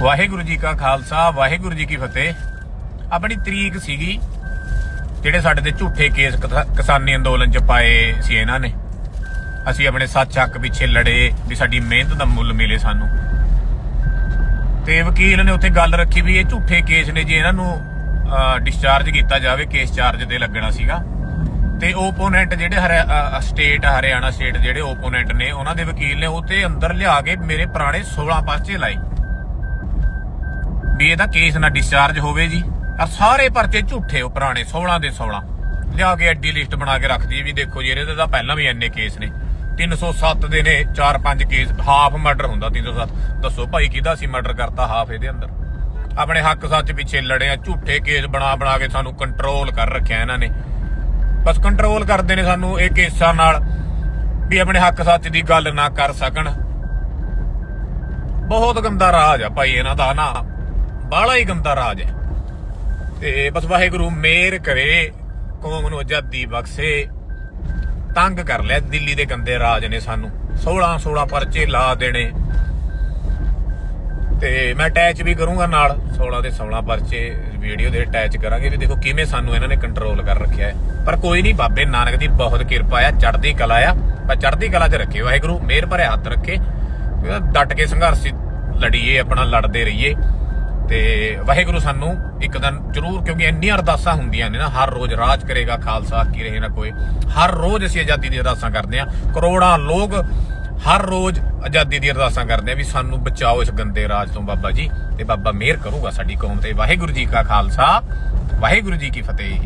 ਵਾਹਿਗੁਰੂ ਜੀ ਕਾ ਖਾਲਸਾ, ਵਾਹਿਗੁਰੂ ਜੀ ਕੀ ਫਤਿਹ। ਆਪਣੀ ਤਰੀਕ ਸੀਗੀ, ਜਿਹੜੇ ਸਾਡੇ ਤੇ ਝੂਠੇ ਕੇਸ ਕਿਸਾਨੀ ਅੰਦੋਲਨ ਚ ਪਾਏ ਸੀ ਇਹਨਾਂ ਨੇ। ਅਸੀਂ ਆਪਣੇ ਸੱਚ ਹੱਕ ਪਿੱਛੇ ਲੜੇ ਵੀ ਸਾਡੀ ਮਿਹਨਤ ਦਾ ਮੁੱਲ ਮਿਲੇ ਸਾਨੂੰ। ਤੇ ਵਕੀਲ ਨੇ ਉੱਥੇ ਗੱਲ ਰੱਖੀ ਵੀ ਇਹ ਝੂਠੇ ਕੇਸ ਨੇ ਜੇ ਇਹਨਾਂ ਨੂੰ ਡਿਸਚਾਰਜ ਕੀਤਾ ਜਾਵੇ, ਕੇਸ ਚਾਰਜ ਤੇ ਲੱਗਣਾ ਸੀਗਾ। ਤੇ ਓਪੋਨੈਂਟ ਜਿਹੜੇ ਸਟੇਟ ਹਰਿਆਣਾ ਸਟੇਟ ਜਿਹੜੇ ਓਪੋਨੈਂਟ ਨੇ, ਉਹਨਾਂ ਦੇ ਵਕੀਲ ਨੇ ਉੱਥੇ ਅੰਦਰ ਲਿਆ ਕੇ ਮੇਰੇ ਪੁਰਾਣੇ 16 ਪਾਸੇ ਲਾਏ। ਵੀ ਇਹਦਾ ਕੇਸ ਨਾ ਡਿਸਚਾਰਜ ਹੋਵੇ ਜੀ। ਆ ਸਾਰੇ ਪਰਚੇ ਝੂਠੇ ਉਹ ਪੁਰਾਣੇ 16 ਦੇ 16 ਲਿਆ ਕੇ ਐਡੀ ਲਿਸਟ ਬਣਾ ਕੇ ਰੱਖਦੀ ਵੀ ਦੇਖੋ ਜੀ, ਇਹਦੇ ਤਾਂ ਪਹਿਲਾਂ ਵੀ ਇੰਨੇ ਕੇਸ ਨੇ। 307 ਦੇ ਨੇ 4-5 ਕੇਸ ਹਾਫ ਮਰਡਰ ਹੁੰਦਾ 307 ਦੱਸੋ ਭਾਈ ਕਿਹਦਾ ਸੀ ਮਰਡਰ ਕਰਤਾ ਹਾਫ ਇਹਦੇ ਅੰਦਰ? ਆਪਣੇ ਹੱਕ ਸੱਚ ਪਿੱਛੇ ਲੜਿਆ, ਝੂਠੇ ਕੇਸ ਬਣਾ ਬਣਾ ਕੇ ਸਾਨੂੰ ਕੰਟਰੋਲ ਕਰ ਰੱਖਿਆ ਇਹਨਾਂ ਨੇ। ਬਸ ਕੰਟਰੋਲ ਕਰਦੇ ਨੇ ਸਾਨੂੰ ਇਹ ਕੇਸਾਂ ਨਾਲ ਵੀ ਆਪਣੇ ਹੱਕ ਸੱਚ ਦੀ ਗੱਲ ਨਾ ਕਰ ਸਕਣ। ਬਹੁਤ ਗੰਦਾ ਰਾਜ ਆ ਭਾਈ ਇਹਨਾਂ ਦਾ ਨਾ। ਬਾਹਲਾ ਹੀ ਗੰਦਾ ਰਾਜ ਹੈ। ਤੇ ਬਸ ਵਾਹਿਗੁਰੂ ਮੇਰ ਕਰੇ, ਕੌਮ ਨੂੰ ਆਜ਼ਾਦੀ ਬਖਸ਼ੇ, ਤੰਗ ਕਰ ਲਿਆ ਦਿੱਲੀ ਦੇ ਗੰਦੇ ਰਾਜ ਨੇ ਸਾਨੂੰ। 16 16 ਪਰਚੇ ਲਾ ਦੇਣੇ। ਤੇ ਮੈਂ ਅਟੈਚ ਵੀ ਕਰੂੰਗਾ ਨਾਲ 16 ਦੇ 16 ਪਰਚੇ ਵੀਡੀਓ ਦੇ ਅਟੈਚ ਕਰਾਂਗੇ ਵੀ ਦੇਖੋ ਕਿਵੇਂ ਸਾਨੂੰ ਇਹਨਾਂ ਨੇ ਕੰਟਰੋਲ ਕਰ ਰੱਖਿਆ ਹੈ। ਪਰ ਕੋਈ ਨਹੀਂ, ਬਾਬੇ ਨਾਨਕ ਦੀ ਬਹੁਤ ਕਿਰਪਾ ਆ, ਚੜ੍ਹਦੀ ਕਲਾ ਆ। ਪਰ ਚੜ੍ਹਦੀ ਕਲਾ 'ਚ ਰੱਖੇ ਵਾਹਿਗੁਰੂ ਮਿਹਰ ਭਰੇ ਹੱਥ ਰੱਖੇ। ਵੀ ਡਟ ਕੇ ਸੰਘਰਸ਼ ਲੜੀਏ, ਆਪਣਾ ਲੜਦੇ ਰਹੀਏ। ਤੇ ਵਾਹਿਗੁਰੂ ਸਾਨੂੰ ਇੱਕ ਦਿਨ ਜ਼ਰੂਰ, ਕਿਉਂਕਿ ਇੰਨੀਆਂ ਅਰਦਾਸਾਂ ਹੁੰਦੀਆਂ ਨੇ ਨਾ, ਹਰ ਰੋਜ਼ ਰਾਜ ਕਰੇਗਾ, ਖਾਲਸਾ ਕੀ ਰਹੇ ਨਾ ਕੋਈ। ਹਰ ਰੋਜ਼ ਅਸੀਂ ਆਜ਼ਾਦੀ ਦੀ ਅਰਦਾਸਾਂ ਕਰਦੇ ਆ ਕਰੋੜਾਂ ਲੋਕ ਹਰ ਰੋਜ਼ ਆਜ਼ਾਦੀ ਦੀ ਅਰਦਾਸਾਂ ਕਰਦੇ ਆ ਵੀ ਸਾਨੂੰ ਬਚਾਓ ਇਸ ਗੰਦੇ ਰਾਜ ਤੋਂ, ਬਾਬਾ ਜੀ। ਤੇ ਬਾਬਾ ਮਿਹਰ ਕਰੂਗਾ ਸਾਡੀ ਕੌਮ ਤੇ। ਵਾਹਿਗੁਰੂ ਜੀ ਕਾ ਖਾਲਸਾ, ਵਾਹਿਗੁਰੂ ਜੀ ਕੀ ਫਤਿਹ।